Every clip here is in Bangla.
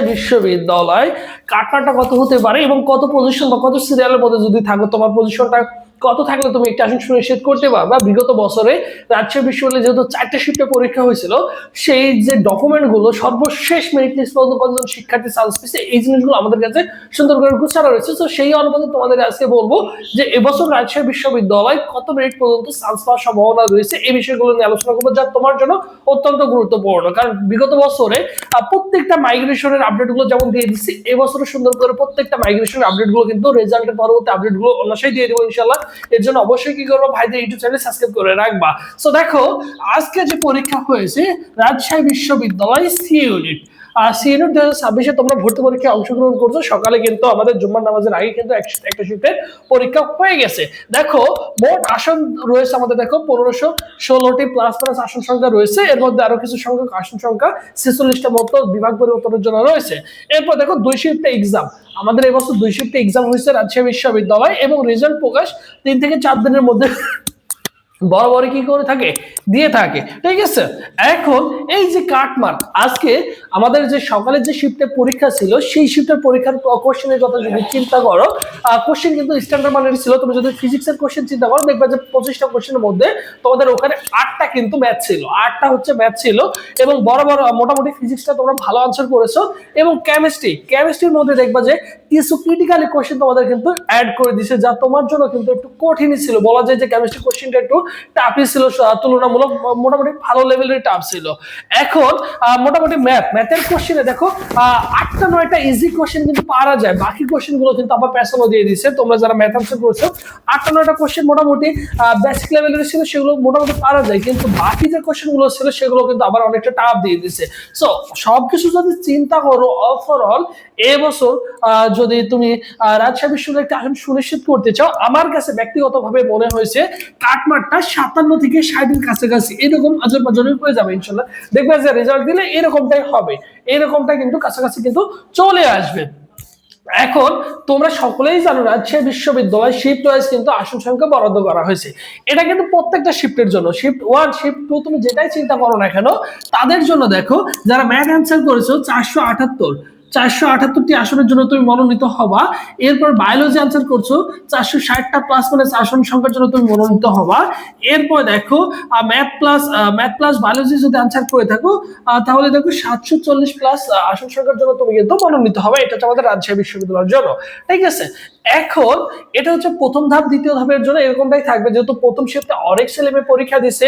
রাজশাহী বিশ্ববিদ্যালয়, কাটাটা কত হতে পারে এবং কত পজিশন বা কত সিরিয়ালের মধ্যে যদি থাকো, তোমার পজিশনটা কত থাকলে তুমি একটা আসন সুনিশ্চিত করতে পারবা? বিগত বছরে রাজশাহী বিশ্ববিদ্যালয়ে যেহেতু চারটে শিফটে পরীক্ষা হয়েছিল, সেই যে ডকুমেন্টগুলো সর্বশেষ মেরিট লিস্ট পর্যন্ত কতজন শিক্ষার্থী চান্স পেয়েছে, এই জিনিসগুলো আমাদের কাছে সুন্দর করে গুছানো রয়েছে। তো সেই অনুপাতে তোমাদের আজকে বলব যে এবছর রাজশাহী বিশ্ববিদ্যালয় কত মেরিট পর্যন্ত চান্স পাওয়ার সম্ভাবনা রয়েছে, এই বিষয়গুলো নিয়ে আলোচনা করব যা তোমার জন্য অত্যন্ত গুরুত্বপূর্ণ। কারণ বিগত বছরে প্রত্যেকটা মাইগ্রেশনের আপডেটগুলো যেমন দিয়ে দিচ্ছি এবছরে সুন্দর করে প্রত্যেকটা মাইগ্রেশনের আপডেটগুলো কিন্তু রেজাল্টের পরবর্তী আপডেটগুলো অনায়াসেই দিয়ে দেবো ইনশাল্লাহ এর জন্য অবশ্যই কি করব? ভাইদের ইউটিউব চ্যানেল সাবস্ক্রাইব করে রাখবা। সো দেখো, আজকে যে পরীক্ষা হয়েছে, রাজশাহী বিশ্ববিদ্যালয় সি ইউনিট আর দু তোমরা ভর্তি পরীক্ষায় অংশগ্রহণ করছ। সকালে কিন্তু আমাদের জুম্মার নামাজের আগে কিন্তু একটা পরীক্ষা হয়ে গেছে। দেখো, মোট আসন রয়েছে আমাদের, দেখো, পনেরোশো ষোলোটি প্লাস প্লাস আসন সংখ্যা রয়েছে। এর মধ্যে আরও কিছু সংখ্যক আসন সংখ্যা ছেচল্লিশটা মতো বিভাগ পরিবর্তনের জন্য রয়েছে। এরপর দেখো, দুই শিফটে এক্সাম আমাদের এবছর দুই শিফটে এক্সাম হয়েছে রাজশাহী বিশ্ববিদ্যালয় এবং রেজাল্ট প্রকাশ তিন থেকে চার দিনের মধ্যে। বরাবরই কি করে থাকে? দিয়ে থাকে, ঠিক আছে? এখন এই যে কাটমার আজকে আমাদের যে সকালে যে শিফটের পরীক্ষা ছিল, সেই শিফটের পরীক্ষার কোশ্চেনের কথা যদি চিন্তা করো কোশ্চেন কিন্তু স্ট্যান্ডার্ড মানের ছিল। তুমি যদি ফিজিক্সের কোশ্চেন চিন্তা করো, দেখবে যে পঁচিশটা কোশ্চেনের মধ্যে তোমাদের ওখানে আটটা কিন্তু ম্যাথ ছিল। আটটা হচ্ছে ম্যাথ ছিল এবং বড় বড় মোটামুটি ফিজিক্সটা তোমরা ভালো আনসার করেছ এবং কেমিস্ট্রি কেমিস্ট্রির মধ্যে দেখবা যে কিছু ক্রিটিক্যালি কোশ্চেন তোমাদের কিন্তু অ্যাড করে দিছে, যা তোমার জন্য কিন্তু একটু কঠিনই ছিল। বলা যায় যে কেমিস্ট্রি কোশ্চেনটা একটু টাফই ছিল স- তুলনামূলক মোটামুটি ভালো লেভেলের টাফ ছিল। এখন মোটামুটি ম্যাথ ম্যাথের কোশ্চেনে দেখো আটটা নয়টা ইজি কোশ্চেন কিন্তু পারা যায়। বাকি কোশ্চেনগুলো কিন্তু আবার প্যাসনও দিয়ে দিচ্ছে তোমরা যারা ম্যাথ আনসার করছ, আটটা নয়টা কোশ্চেন মোটামুটি বেসিক লেভেলের ছিল, সেগুলো মোটামুটি পারা যায়। কিন্তু বাকি যে কোশ্চেনগুলো ছিল, সেগুলো কিন্তু আবার অনেকটা টাফ দিয়ে দিচ্ছে সো সবকিছু যদি চিন্তা করো ওভারঅল এবছর যদি তুমি রাজশাহী বিশ্ববিদ্যালয়ে একটা আসন সুনিশ্চিত করতে চাও, আমার কাছে ব্যক্তিগতভাবে মনে হয়েছে, কাটমারটা সাতান্ন থেকে ষাটের কাছাকাছি এরকম আজর বাজরে হয়ে যাবে ইনশাল্লাহ। দেখবে যে রেজাল্ট দিলে এরকমটাই হবে এরকমটা কিন্তু কাছাকাছি কিন্তু চলে আসবে। এখন তোমরা সকলেই জানো রাজশাহী বিশ্ববিদ্যালয় শিফট ওয়াইজ কিন্তু আসন সংখ্যা বরাদ্দ করা হয়েছে। এটা কিন্তু প্রত্যেকটা শিফটের জন্য শিফট ওয়ান শিফট টু তুমি যেটাই চিন্তা করো না কেন, তাদের জন্য দেখো, যারা ম্যাথ অ্যান্সার করেছ চারশো আটাত্তর চারশো আটাত্তরটি আসনের জন্য তুমি মনোনীত হবা। এরপর বায়োলজি আনসার করছ, চারশো ষাটটা প্লাস মানে আসন সংখ্যার জন্য তুমি মনোনীত হবা। এরপর দেখো math plus math plus biology যদি আনসার করে থাকো তাহলে দেখো সাতশো চল্লিশ প্লাস আসন সংখ্যার জন্য তুমি কিন্তু মনোনীত হবে। এটা হচ্ছে আমাদের রাজশাহী বিশ্ববিদ্যালয়ের জন্য। ঠিক আছে? এখন এটা হচ্ছে প্রথম ধাপ, দ্বিতীয় ধাপের জন্য এরকমটাই থাকবে। যেহেতু প্রথম শিফটে অনেক ছেলে মেয়ে পরীক্ষা দিছে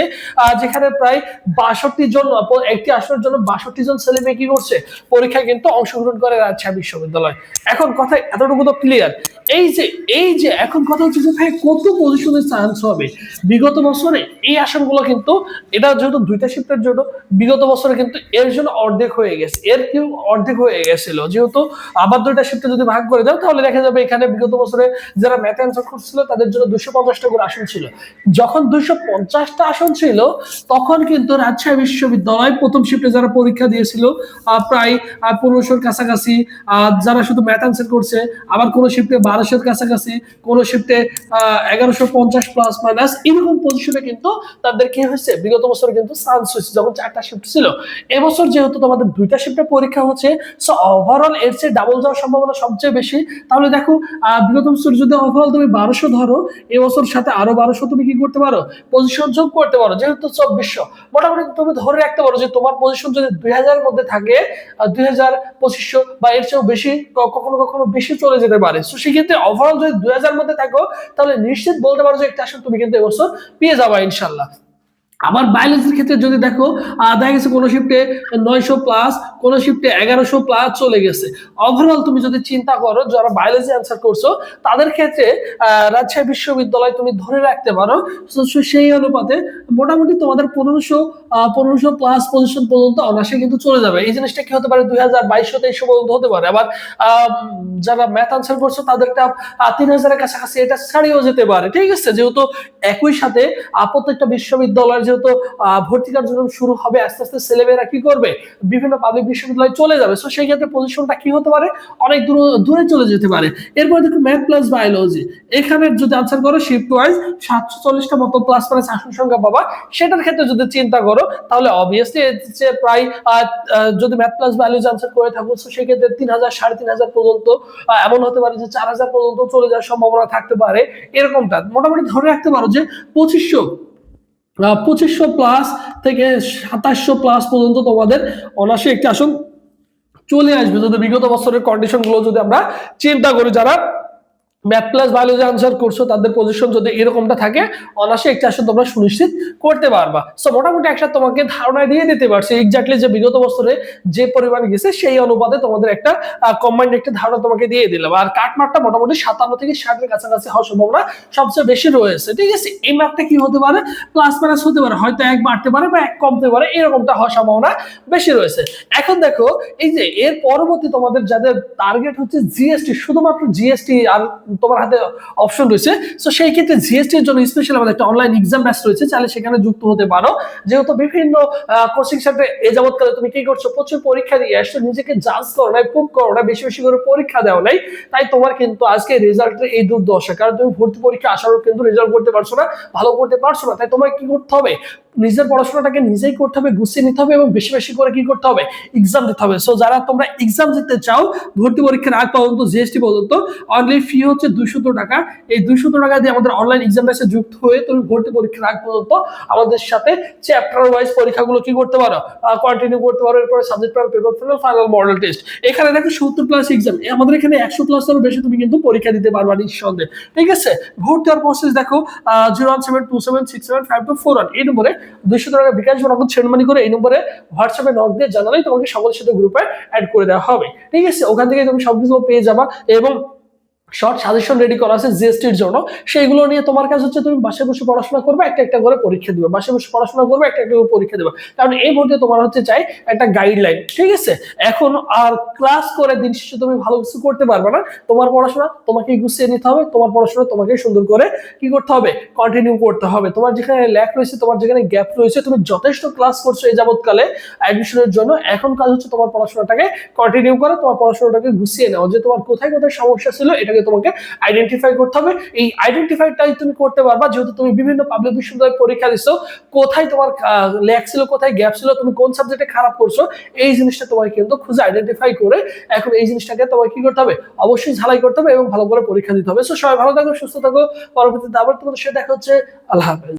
যেখানে প্রায় বাষট্টি জন, একটি আসনের জন্য বাষট্টি জন ছেলে মেয়ে কি করছে? পরীক্ষায় কিন্তু অংশগ্রহণ করে রাজশাহী বিশ্ববিদ্যালয়। এখন কথা এতটুকু তো ক্লিয়ার এই যে এই যে এখন কথা হচ্ছে যে ভাই কত পজিশনে চান্স হবে? বিগত বছরে এই আসনগুলো কিন্তু এটা যেহেতু দুইটা শিফটের জন্য বিগত বছরে কিন্তু এর জন্য অর্ধেক হয়ে গেছে। এর কেউ অর্ধেক হয়ে গেছিল। যেহেতু আবার দুইটা শিফটে যদি ভাগ করে দাও তাহলে দেখা যাবে এখানে বিগত বছরে যারা ম্যাথ অ্যান্সার করছিল তাদের জন্য দুশো পঞ্চাশটা করে আসন ছিল। যখন দুশো পঞ্চাশটা আসন ছিল তখন কিন্তু রাজশাহী বিশ্ববিদ্যালয় প্রথম শিফটে যারা পরীক্ষা দিয়েছিল প্রায় আহ, পনেরোশোর কাছাকাছি যারা শুধু ম্যাথ অ্যান্সার করছে, আবার কোনো শিফটে বারোশোর কাছাকাছি, কোনো শিফটে এগারোশো পঞ্চাশ প্লাস মাইনাস এরকম পজিশনে কিন্তু তাদের কি হয়েছে? বিগত বছরে কিন্তু চান্স হয়েছে, যখন চারটা শিফট ছিল। এবছর যেহেতু তোমাদের দুইটা শিফটে পরীক্ষা হচ্ছে সো ওভারঅল এর চেয়ে ডাবল যাওয়ার সম্ভাবনা সবচেয়ে বেশি। তাহলে দেখো বিগত বছর যদি ওভারঅল তুমি বারোশো ধরো, এবছর সাথে আরও বারোশো তুমি কি করতে পারো? পজিশন যোগ করতে পারো, যেহেতু চব্বিশশো। মোটামুটি তুমি ধরে রাখতে পারো যে তোমার পজিশন যদি দুই হাজারের মধ্যে থাকে দুই হাজার পঁচিশশো বা এর চেয়েও বেশি কখনো কখনো বেশি চলে যেতে পারে। তো সেক্ষেত্রে ওভারঅল যদি দুই হাজার মধ্যে থাকো, তাহলে নিশ্চিত বলতে পারো যে একটা আসন তুমি কিন্তু এবছর পেয়ে যাবা ইনশাল্লাহ। আবার বায়োলজির ক্ষেত্রে যদি দেখো দেখা গেছে কোনো শিফটে নয়শো প্লাস কোনো শিফটে এগারোশো প্লাস চলে গেছে। ওভারঅল তুমি যদি চিন্তা করো, যারা বায়োলজি অ্যান্সার করছ, তাদের ক্ষেত্রে রাজশাহী বিশ্ববিদ্যালয় তুমি ধরে রাখতে পারো। সেই অনুপাতে মোটামুটি তোমাদের পনেরোশো পনেরোশো প্লাস পজিশন পর্যন্ত অনায়াসে কিন্তু চলে যাবে। এই জিনিসটা কি হতে পারে? দুই হাজার বাইশশো তেইশশো পর্যন্ত হতে পারে। আবার যারা ম্যাথ আনসার করছ, তাদেরটা তিন হাজারের কাছাকাছি এটা ছাড়িয়েও যেতে পারে। ঠিক আছে? যেহেতু একই সাথে প্রত্যেকটা বিশ্ববিদ্যালয়ের যে যেহেতু ভর্তি কার্যক্রম শুরু হবে, আস্তে আস্তে ছেলেমেয়েরা কি করবে? বিভিন্ন পাবলিক বিশ্ববিদ্যালয়ে চলে যাবে। সো সেই ক্ষেত্রে পজিশনটা কি হতে পারে? অনেক দূর, দূরে চলে যেতে পারে। এরপর দেখো ম্যাথ প্লাস বায়োলজি এখানে যদি আনসার করো শিফট ওয়াইজ সাতশো চল্লিশটা মতো প্লাস প্লাস আসন সংখ্যা পাবা। সেটার ক্ষেত্রে যদি চিন্তা করো, তাহলে অবভিয়াসলি যে প্রায় যদি ম্যাথ প্লাস বায়োলজি আনসার করে থাকো তো সেক্ষেত্রে তিন হাজার, সাড়ে তিন হাজার পর্যন্ত এমন হতে পারে যে চার হাজার পর্যন্ত চলে যাওয়ার সম্ভাবনা থাকতে পারে। এরকমটা। মোটামুটি ধরে রাখতে পারো যে পঁচিশশো পঁচিশশো প্লাস থেকে সাতাশশো প্লাস পর্যন্ত তোমাদের অনাসে একটি আসন চলে আসবে। যদি বিগত বছরের কন্ডিশনগুলো যদি আমরা চিন্তা করি যারা ম্যাথ প্লাস বায়োলজি আনসার করছ, তাদের পজিশন যদি এরকমটা থাকে অনাসে একটা আসন তোমরা সুনিশ্চিত করতে পারবা। সো মোটামুটি একটা তোমাকে ধারণা দিয়ে দিতে পারছি এক্স্যাক্টলি যে বিগত বছরে যে পরিমাণ গেছে, সেই অনুপাতে তোমাদের একটা কম্বাইন্ড একটা ধারণা তোমাকে দিয়ে দিলাম। আর কাটমার্কটা মোটামুটি সাতান্ন থেকে ষাটের কাছাকাছি হওয়ার সম্ভাবনা সবচেয়ে বেশি রয়েছে। ঠিক আছে? এই মার্কটা কি হতে পারে? প্লাস মাইনাস হতে পারে। হয়তো এক বাড়তে পারে বা এক কমতে পারে, এরকমটা হওয়ার সম্ভাবনা বেশি রয়েছে। এখন দেখো, এই যে এর পরবর্তী তোমাদের যাদের টার্গেট হচ্ছে জিএসটি শুধুমাত্র জিএসটি আর তোমার হাতে অপশন রয়েছে। তো সেই ক্ষেত্রে জিএসটি এর জন্য স্পেশাল আমাদের একটা অনলাইন এক্সাম ব্যাচ রয়েছে। চাইলে সেখানে যুক্ত হতে পারো। যেহেতু বিভিন্ন কোচিং সেন্টারে এ যাবৎকালে তুমি কি করছ? প্রচুর পরীক্ষা দিয়ে আসছো। নিজেকে জাজ করো নাই প্রুভ করো না বেশি বেশি করে পরীক্ষা দেওয়া নাই। তাই তোমার কিন্তু আজকে রেজাল্টের এই দুর্দশা। কারণ তুমি ভর্তি পরীক্ষা আসারও কিন্তু রেজাল্ট করতে পারছ না, ভালো করতে পারছ না। তাই তোমাকে কি করতে হবে? নিজের পড়াশোনাটাকে নিজেই করতে হবে, গুছিয়ে নিতে হবে এবং বেশি বেশি করে কি করতে হবে? এক্সাম দিতে হবে। সো যারা তোমরা এক্সাম দিতে চাও, ভর্তি পরীক্ষার আগ পর্যন্ত জিএসটি পর্যন্ত অনলি ফি হচ্ছে দুইশত টাকা। এই দুইশত টাকা দিয়ে আমাদের অনলাইন এক্সাম ব্যাচে যুক্ত হয়ে তুমি ভর্তি পরীক্ষার আগ পর্যন্ত আমাদের সাথে চ্যাপ্টার ওয়াইজ পরীক্ষাগুলো কি করতে পারো? কন্টিনিউ করতে পারো, এরপরে subject paper paper final final model test এখানে দেখো সত্তর প্লাস এক্সাম আমাদের এখানে একশো প্লাস প্লাসেরও বেশি তুমি কিন্তু পরীক্ষা দিতে পারবা নিঃসন্দেহে। ঠিক আছে? ভর্তি হওয়ার প্রসেস দেখো zero one seven two seven six seven five two four one এই নম্বরে দুইশো টাকা বিকাশ বা নগদ সেন্ডমানি করে এই নম্বরে হোয়াটসঅ্যাপে নক দিয়ে জানালেই তোমাকে সকলের সাথে গ্রুপে অ্যাড করে দেওয়া হবে। ঠিক আছে? ওখান থেকে তুমি সবকিছু পেয়ে যাবা এবং শর্ট সাজেশন রেডি করা আছে জিএসটির জন্য। সেইগুলো নিয়ে তোমার কাজ হচ্ছে তুমি বাসায় বসে পড়াশোনা করবে, একটা একটা করে পরীক্ষা দিবে। বাসায় বসে পড়াশোনা করবে, একটা একটা করে পরীক্ষা দেবে। কারণ এই ভর্তি তোমার হচ্ছে চাই একটা গাইডলাইন ঠিক আছে? এখন আর ক্লাস করে দিন শেষে তুমি ভালো কিছু করতে পারবে না। তোমার পড়াশোনা তোমাকেই গুছিয়ে নিতে হবে, তোমার পড়াশোনা তোমাকে সুন্দর করে কি করতে হবে? কন্টিনিউ করতে হবে। তোমার যেখানে ল্যাক রয়েছে, তোমার যেখানে গ্যাপ রয়েছে, তুমি যথেষ্ট ক্লাস করছ এই যাবৎকালে অ্যাডমিশনের জন্য, এখন কাজ হচ্ছে তোমার পড়াশোনাটাকে কন্টিনিউ করে, তোমার পড়াশোনাটাকে গুছিয়ে নাও যে তোমার কোথায় কোথায় সমস্যা ছিল, এটাকে তোমাকে আইডেন্টিফাই করতে হবে। এই আইডেন্টিফাইটাই তুমি করতে পারবা, যেহেতু তুমি বিভিন্ন পাবলিক বিশ্ববিদ্যালয়ে পরীক্ষা দিচ্ছ কোথায় তোমার ল্যাক ছিল, কোথায় গ্যাপ ছিল, তুমি কোন সাবজেক্টে খারাপ করছ, এই জিনিসটা তোমাকে কিন্তু খুঁজে আইডেন্টিফাই করে এখন এই জিনিসটাকে তোমাকে কি করতে হবে? অবশ্যই ঝালাই করতে হবে এবং ভালো করে পরীক্ষা দিতে হবে। সো সবাই ভালো থাকো, সুস্থ থাকো। পরবর্তীতে আবার তোমাদের সাথে দেখা হচ্ছে। আল্লাহ হাফেজ।